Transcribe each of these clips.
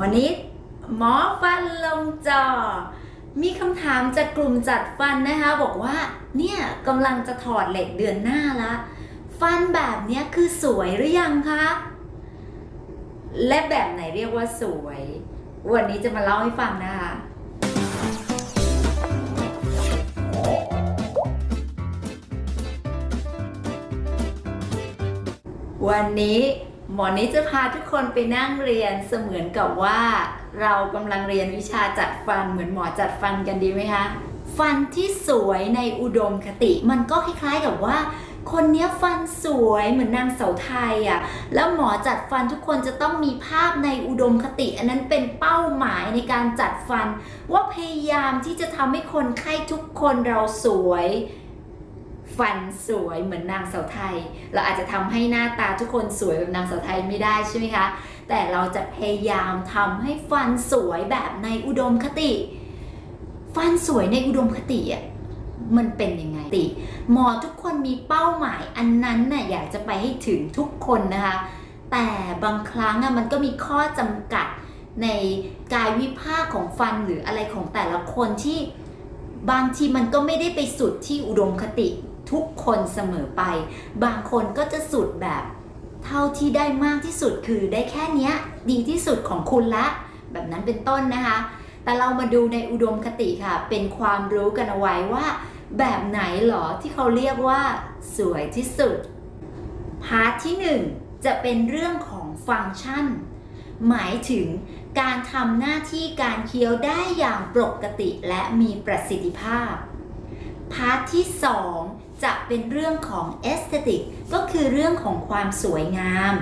วันนี้หมอฟันลงจอ มีคำถามจากกลุ่มจัดฟันนะคะ บอกว่าเนี่ยกำลังจะถอดเหล็กเดือนหน้าละ ฟันแบบเนี้ยคือสวยหรือยังคะ และแบบไหนเรียกว่าสวย วันนี้จะมาเล่าให้ฟังนะคะวันนี้ มอนี้จะพาทุกคนไปนั่งเรียนเสมือนกับว่าเรากำลังเรียนวิชาจัดฟันเหมือนหมอจัดฟันกันดีไหมคะ ฟันที่สวยในอุดมคติ มันก็คล้ายๆกับว่า คนเนี้ยฟันสวยเหมือนนางเสาไทยอะ่ะแล้วหมอจัดฟันทุกคนจะต้องมีภาพในอุดมคติ อันนั้นเป็นเป้าหมายในการจัดฟัน ว่าพยายามที่จะทำให้คนไข้ทุกคนเราสวย ฟันสวยเหมือนนางสาวไทย เราอาจจะทำให้หน้าตาทุกคนสวยแบบนางสาวไทยไม่ได้ใช่ไหมคะ แต่เราจะพยายามทำให้ฟันสวยแบบในอุดมคติ ฟันสวยในอุดมคติอะมันเป็นยังไงติ หมอทุกคนมีเป้าหมายอันนั้นน่ะอยากจะไปให้ถึงทุกคนนะคะ แต่บางครั้งอะมันก็มีข้อจำกัดในกายวิภาคของฟันหรืออะไรของแต่ละคนที่บางทีมันก็ไม่ได้ไปสุดที่อุดมคติ ทุกคนเสมอไป บางคนก็จะสุดแบบ เท่าที่ได้มากที่สุดคือได้แค่นี้ดีที่สุดของคุณละ แบบนั้นเป็นต้นนะคะ แต่เรามาดูในอุดมคติค่ะ เป็นความรู้กันเอาไว้ว่า แบบไหนหรอที่เขาเรียกว่าสวยที่สุด พาร์ทที่ 1 จะเป็นเรื่องของฟังก์ชัน หมายถึงการทำหน้าที่การเคี้ยวได้อย่างปกติและมีประสิทธิภาพ พาร์ทที่ 2 จะเป็นเรื่องของ aesthetic ก็คือเรื่องของความสวยงาม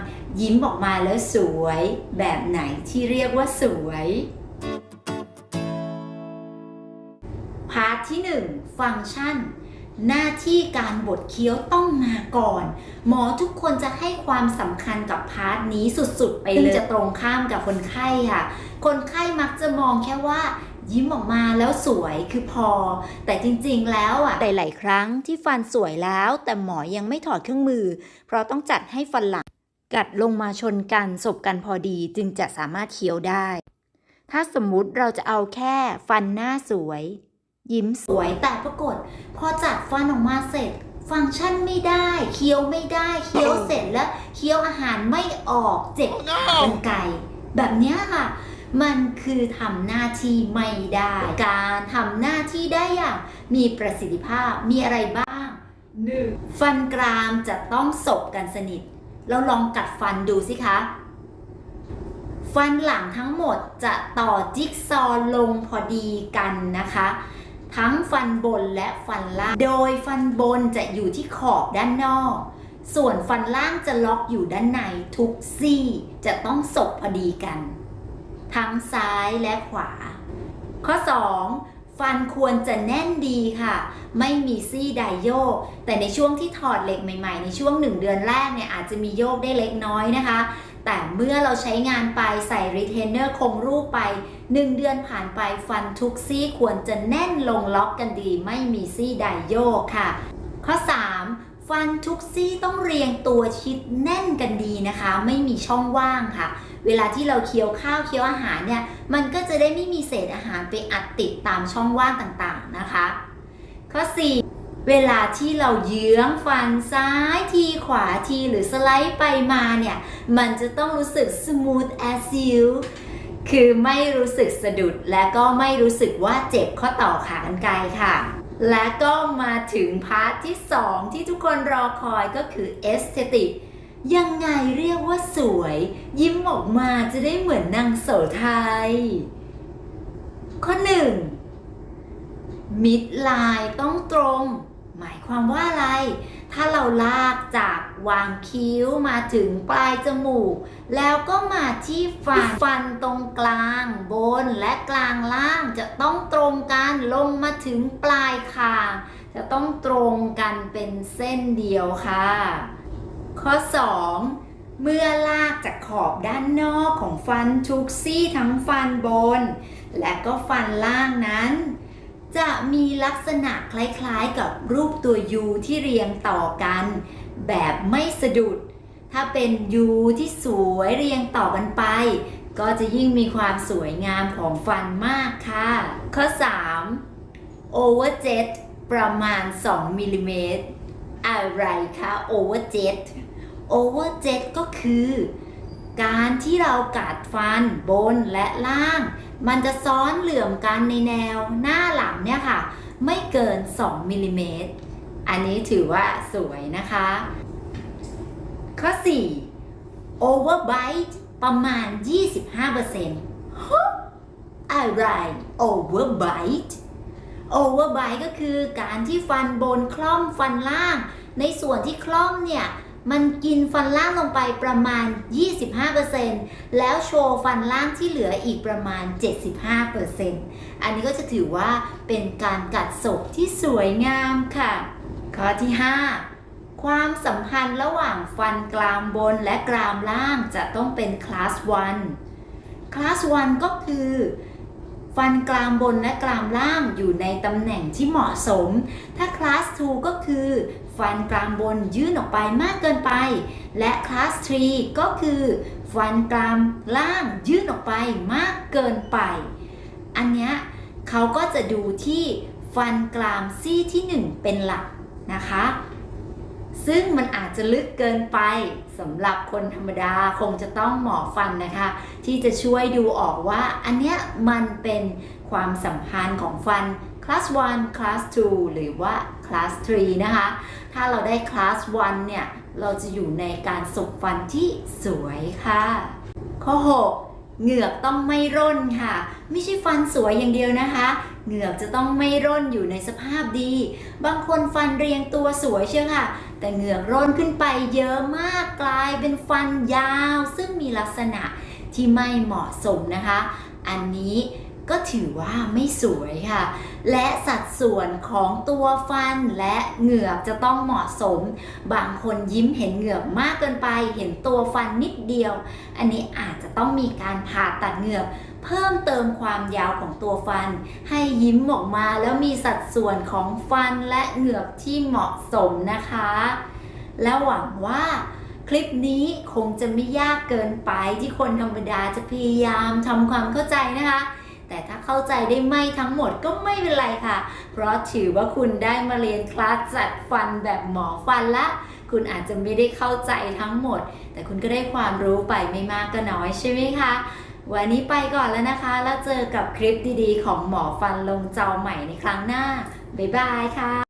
ยิ้มออกมาแล้วสวย แบบไหนที่เรียกว่าสวย พาร์ทที่ 1 ฟังก์ชัน หน้าที่การบดเคี้ยวต้องมาก่อน หมอทุกคนจะให้ความสำคัญกับพาร์ทนี้สุดๆ ไปเลยจะตรงข้ามกับคนไข้ค่ะ คนไข้มักจะมองแค่ว่า ยิ้มออกมาแล้วสวยคือพอ แต่จริงๆแล้วอะหลายๆครั้งที่ฟันสวยแล้ว แต่หมอยังไม่ถอดเครื่องมือ เพราะต้องจัดให้ฟันหลัง กัดลงมาชนกันสบกันพอดีจึงจะสามารถเคี้ยวได้ ถ้าสมมุติเราจะเอาแค่ฟันหน้าสวย ยิ้มสวยแต่ปรากฏ พอจัดฟันออกมาเสร็จฟังก์ชันไม่ได้เคี้ยวไม่ได้เคี้ยวเสร็จแล้วเคี้ยวอาหารไม่ออกเจ็บเป็นไก่แบบเนี้ยค่ะ มันคือทำหน้าที่ไม่ได้ การทำหน้าที่ได้อย่างมีประสิทธิภาพมีอะไรบ้าง 1. ฟันกรามจะต้องสบกันสนิท เราลองกัดฟันดูสิคะ ฟันหลังทั้งหมดจะต่อจิ๊กซอว์ลงพอดีกันนะคะ ทั้งฟันบนและฟันล่าง โดยฟันบนจะอยู่ที่ขอบด้านนอก ส่วนฟันล่างจะล็อกอยู่ด้านในทุกซี่ จะต้องสบพอดีกัน ทั้งซ้ายและขวา ข้อ 2 ฟันควรจะแน่นดีค่ะ ไม่มีซี่ใดโยก แต่ในช่วงที่ถอดเหล็กใหม่ๆ ในช่วง 1 เดือนแรกเนี่ยอาจจะมีโยกได้เล็กน้อยนะคะ แต่เมื่อเราใช้งานไปใส่รีเทนเนอร์คงรูปไป 1 เดือนผ่านไปฟันทุกซี่ควรจะแน่นลงล็อกกันดี ไม่มีซี่ใดโยกค่ะ ข้อ 3 ฟันทุกซี่ต้องเรียงตัวชิดแน่นกันดีนะคะ ไม่มีช่องว่างค่ะ เวลาที่เราเคี้ยวข้าวเคี้ยวอาหารเนี่ยมันก็จะได้ไม่มีเศษอาหารไปอัดติดตามช่องว่างต่างๆนะคะ ข้อ 4 เวลาที่เราเยื้องฟันซ้ายทีขวาทีหรือสไลด์ไปมาเนี่ยมันจะต้องรู้สึก smooth as silk คือไม่รู้สึกสะดุดและก็ไม่รู้สึกว่าเจ็บข้อต่อขากรรไกรค่ะ และก็มาถึงพาร์ทที่ 2 ที่ทุกคนรอคอยก็คือ aesthetic ยังไงเรียกว่าสวย ยิ้มออกมาจะได้เหมือนนางโสไทย ข้อ1มิดไลน์ต้องตรง หมายความว่าอะไร ถ้าเราลากจากวางคิ้วมาถึงปลายจมูก แล้วก็มาที่ฟัน ฟันตรงกลางบนและกลางล่างจะต้องตรงกันลงมาถึงปลายคางจะต้องตรงกันเป็นเส้นเดียวค่ะ ข้อ 2 เมื่อลากจากขอบด้านนอกของฟันทุกซี่ทั้งฟันบน และก็ฟันล่างนั้น จะมีลักษณะคล้ายๆกับรูปตัว U ที่เรียงต่อกัน แบบไม่สะดุด ถ้าเป็น U ที่สวยเรียงต่อกันไป ก็จะยิ่งมีความสวยงามของฟันมากค่ะ ข้อ 3 overjet ประมาณ 2มิลลิเมตร อะไรคะ overjet overjet ก็คือ การที่เรากัดฟันบนและล่าง มันจะซ้อนเหลื่อมกันในแนวหน้าหลังเนี่ยค่ะ ไม่เกิน 2มิลลิเมตรอันนี้ถือว่าสวยนะคะ ข้อ 4 overbite ประมาณ 25%อะไร overbite overbite ก็คือการที่ฟันบนคล่อมฟันล่าง ในส่วนที่คล่อมเนี่ยมันกินฟันล่างลงไปประมาณ 25%แล้วโชว์ฟันล่างที่เหลืออีกประมาณ 75%อันนี้ก็จะถือว่าเป็นการกัดศพที่สวยงามค่ะ ข้อที่ 5 ความสัมพันธ์ระหว่างฟันกรามบนและกรามล่างจะต้องเป็นคลาส 1 คลาส 1 ก็คือ ฟันกรามบนและกรามล่างอยู่ในตำแหน่งที่เหมาะสม ถ้าคลาส2ก็คือ ฟันกรามบนยื่นออกไปมากเกินไป และคลาส3ก็คือ ฟันกรามล่างยื่นออกไปมากเกินไป อันเนี้ยเขาก็จะดูที่ฟันกรามซี่ที่ 1 เป็นหลักนะคะ ซึ่งมันอาจจะลึกเกินไปสำหรับคนธรรมดาคงจะต้องหมอฟันนะคะ ที่จะช่วยดูออกว่าอันเนี้ยมันเป็นความสัมพันธ์ของฟันคลาส1คลาส2หรือว่าคลาส3นะคะ ถ้าเราได้คลาส1เนี่ย เราจะอยู่ในการสบฟันที่สวยค่ะ ข้อ 6 เหงือกต้องไม่ร่นค่ะ ไม่ใช่ฟันสวยอย่างเดียวนะคะ เหงือกจะต้องไม่ร่นอยู่ในสภาพดี บางคนฟันเรียงตัวสวยเชียวค่ะ แต่เหงือกร่นขึ้นไปเยอะมากกลายเป็นฟันยาว ซึ่งมีลักษณะที่ไม่เหมาะสมนะคะ อันนี้ ก็ถือว่าไม่สวยค่ะ และสัดส่วนของตัวฟันและเหงือกจะต้องเหมาะสม บางคนยิ้มเห็นเหงือกมากเกินไป เห็นตัวฟันนิดเดียว อันนี้อาจจะต้องมีการผ่าตัดเหงือกเพิ่มเติมความยาวของตัวฟัน ให้ยิ้มออกมาแล้วมีสัดส่วนของฟันและเหงือกที่เหมาะสมนะคะ และหวังว่าคลิปนี้คงจะไม่ยากเกินไปที่คนธรรมดาจะพยายามทำความเข้าใจนะคะ แต่ถ้าเข้าใจได้ไม่ทั้งหมดก็ไม่เป็นไรค่ะ เพราะถือว่าคุณได้มาเรียนคลาสจัดฟันแบบหมอฟันละ คุณอาจจะไม่ได้เข้าใจทั้งหมด แต่คุณก็ได้ความรู้ไปไม่มากก็น้อยใช่ไหมคะวันนี้ไปก่อนแล้วนะคะ แล้วเจอกับคลิปดีๆ ของหมอฟันลงจอใหม่ในครั้งหน้า บ๊ายบายค่ะ